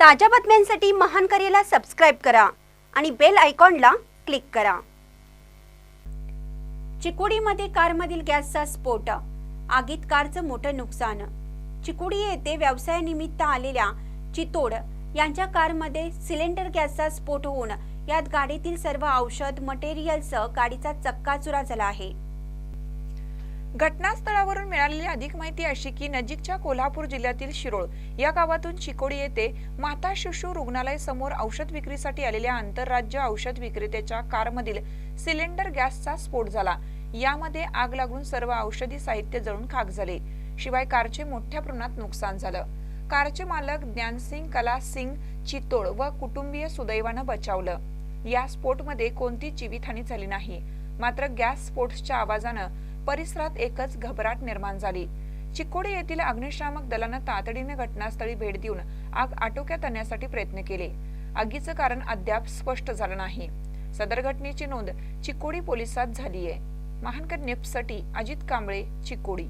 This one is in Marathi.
ताज्या बातम्यांसाठी महान करेला सबस्क्राईब करा आणि बेल आयकॉनला क्लिक करा. चिकोडीमध्ये कारमधील गॅसचा स्फोट आगीत कारचं मोठं नुकसान. चिकोडी येथे व्यवसायानिमित्त आलेल्या चितोड यांच्या कारमध्ये सिलेंडर गॅसचा स्फोट होऊन यात गाडीतील सर्व औषध मटेरियलसह गाडीचा चक्काचुरा झाला आहे. घटनास्थळावरून मिळालेली अधिक माहिती अशी की नजीकच्या कोल्हापूर जिल्ह्यातील शिरोळ या गावातून चिकोडी येथे माता शिशु रुग्णालय समोर औषध विक्रीसाठी आलेल्या आंतरराज्य औषध विक्रेत्याच्या कारमधील सिलेंडर गॅसचा स्फोट झाला. यामध्ये आग लागून सर्व औषधी साहित्य जळून खाक झाले. शिवाय कारचे मोठ्या प्रमाणात नुकसान झालं. कारचे मालक ज्ञानसिंग कला सिंग चितोड व कुटुंबीय सुदैवानं बचावलं. या स्फोटमध्ये कोणती जीवितहानी झाली नाही. मात्र गॅस स्फोटच्या आवाजानं परिसरात एकच घबराट निर्माण झाली. चिकोडी येथील अग्निशामक दलानं तातडीने घटनास्थळी भेट देऊन आग आटोक्यात आणण्यासाठी प्रयत्न केले. आगीचं कारण अद्याप स्पष्ट झालं नाही. सदर घटनेची नोंद चिकोडी पोलिसात झाली आहे महानकर नेपसाठी अजित कांबळे चिकोडी.